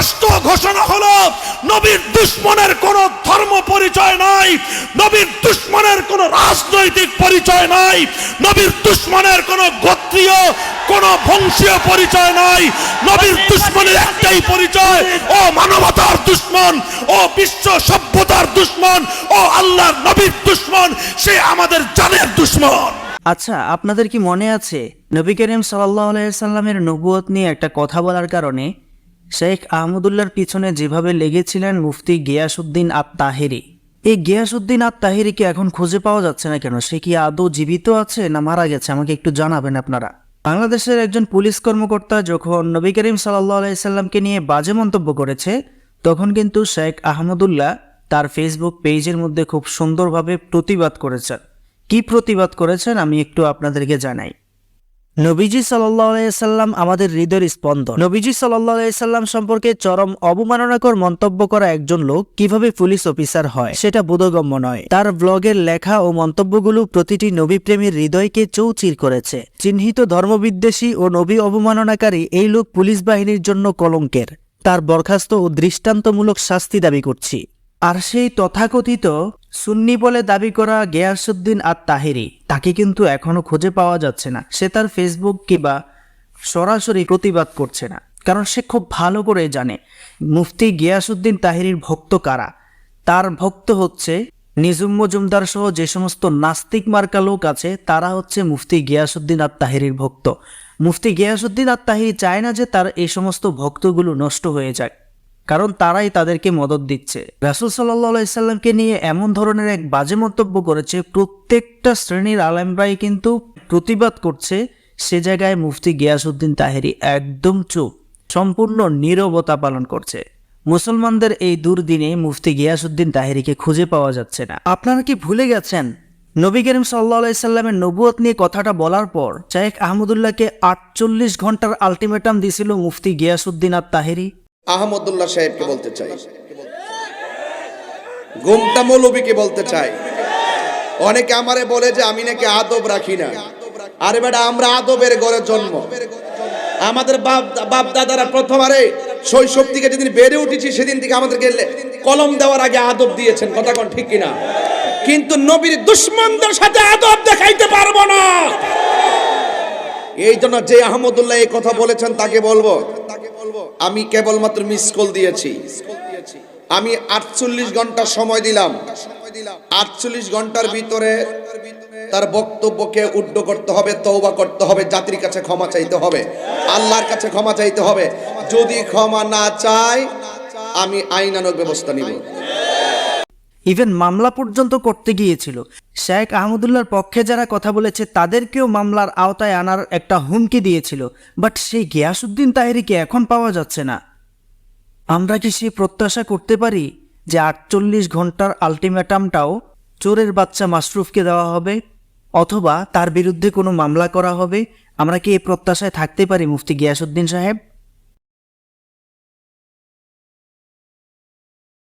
স্পষ্ট ঘোষণা হলো, নবীর দুশ্মনের কোনো ধর্ম পরিচয় নাই, নবীর দুশ্মনের কোনো রাজনৈতিক পরিচয় নাই, নবীর দুশ্মনের কোনো গোত্রীয়, কোনো বংশীয় পরিচয় নাই, নবীর দুশ্মনের একটাই পরিচয়, ও মানবতার দুশ্মন, ও বিশ্ব সভ্যতার দুশ্মন, ও আল্লাহর নবীর দুশ্মন, সে আমাদের জানের দুশ্মন। আচ্ছা আপনাদের কি মনে আছে, নবী করিম সাল্লাহ সাল্লামের নবুয়ত নিয়ে একটা কথা বলার কারণে শেখ আহমদুল্লাহর পিছনে যেভাবে লেগেছিলেন মুফতি গিয়াসুদ্দিন আত তাহেরি এই গিয়াসুদ্দিন আত তাহিরিকে এখন খুঁজে পাওয়া যাচ্ছে না কেন? সে কি আদৌ জীবিত আছে না মারা গেছে? আমাকে একটু জানাবেন আপনারা। বাংলাদেশের একজন পুলিশ কর্মকর্তা যখন নবী করিম সাল্লাহ আলাইসাল্লামকে নিয়ে বাজে মন্তব্য করেছে, তখন কিন্তু শেখ আহমদুল্লাহ তার ফেসবুক পেজের মধ্যে খুব সুন্দরভাবে প্রতিবাদ করেছেন। কি প্রতিবাদ করেছেন আমি একটু আপনাদেরকে জানাই। নবীজি সাল্লাম আমাদের হৃদয়ের স্পন্দন। নবীজি সাল্লাম সম্পর্কে চরম অবমাননাকর মন্তব্য করা একজন লোক কীভাবে পুলিশ অফিসার হয়, সেটা বোধগম্য নয়। তার ব্লগের লেখা ও মন্তব্যগুলো প্রতিটি নবী প্রেমীর হৃদয়কে চৌচির করেছে। চিহ্নিত ধর্মবিদ্বেষী ও নবী অবমাননাকারী এই লোক পুলিশ বাহিনীর জন্য কলঙ্কের। তার বরখাস্ত ও দৃষ্টান্তমূলক শাস্তি দাবি করছি। আর সেই তথাকথিত সুন্নি বলে দাবি করা গিয়াসুদ্দিন আর তাহিরি তাকে কিন্তু এখনও খুঁজে পাওয়া যাচ্ছে না। সে তার ফেসবুক কিংবা সরাসরি প্রতিবাদ করছে না। কারণ সে খুব ভালো করে জানে, মুফতি গিয়াসুদ্দিন তাহিরির ভক্ত কারা? তার ভক্ত হচ্ছে নিজুম মজুমদার সহ যে সমস্ত নাস্তিক মার্কা লোক আছে, তারা হচ্ছে মুফতি গিয়াসুদ্দিন আর তাহিরির ভক্ত। মুফতি গিয়াসুদ্দিন আর তাহিরি চায় না যে তার এই সমস্ত ভক্তগুলো নষ্ট হয়ে যায়। কারণ তারাই তাদেরকে মদত দিচ্ছে। রাসুল সাল্লাহামকে নিয়ে এমন ধরনের এক বাজে মন্তব্য করেছে, প্রত্যেকটা শ্রেণির আলেমরাই কিন্তু প্রতিবাদ করছে সে জায়গায় মুফতি গিয়াসুদ্দিন তাহেরি একদম চুপ, সম্পূর্ণ নীরবতা পালন করছে। মুসলমানদের এই দুর্দিনে মুফতি গিয়াসুদ্দিন তাহেরিকে খুঁজে পাওয়া যাচ্ছে না। আপনারা কি ভুলে গেছেন? নবী করিম সাল্লা সাল্লামের নবুয়ত নিয়ে কথাটা বলার পর, শায়েখ আহমদুল্লাহকে আটচল্লিশ ঘণ্টার আলটিমেটাম দিছিল মুফতি গিয়াসুদ্দিন আর তাহেরি আহমদুল্লাহ সাহেবকে বলতে চাই। গুমটা মৌলবীকে বলতে চাই। অনেকে আমারে বলে যে আমি নাকি আদব রাখি না। আরে বেটা, আমরা আদবের গড়ে জন্ম। আমাদের বাপ বাপ দাদারা প্রথমারে শৈশব থেকে যেদিন বেড়ে উঠেছি, সেদিন থেকে আমাদেরকে কলম দেওয়ার আগে আদব দিয়েছেন। কথা কোন ঠিক কিনা? কিন্তু নবীর দুশ্মনদের সাথে আদব দেখাইতে পারব না। এই জন্য যে আহমদুল্লাহ এই কথা বলেছেন, তাকে বলব আমি কেবলমাত্র মিস কল দিয়েছি। আমি আটচল্লিশ ঘণ্টা সময় দিলাম। আটচল্লিশ ঘণ্টার ভিতরে তার বক্তব্যকে উড্ড করতে হবে তৌবা করতে হবে জাতির কাছে ক্ষমা চাইতে হবে আল্লাহর কাছে ক্ষমা চাইতে হবে। যদি ক্ষমা না চায় আমি আইনানক ব্যবস্থা নিব। ইভেন মামলা পর্যন্ত করতে গিয়েছিল। শেখ আহমদুল্লার পক্ষে যারা কথা বলেছে, তাদেরকেও মামলার আওতায় আনার একটা হুমকি দিয়েছিল। বাট সেই গিয়াসুদ্দিন তাহেরিকে এখন পাওয়া যাচ্ছে না। আমরা কি সে প্রত্যাশা করতে পারি যে আটচল্লিশ ঘণ্টার আলটিমেটামটাও চোরের বাচ্চা মাশরুফকে দেওয়া হবে? অথবা তার বিরুদ্ধে কোনো মামলা করা হবে? আমরা কি এই প্রত্যাশায় থাকতে পারি মুফতি গিয়াসুদ্দিন সাহেব?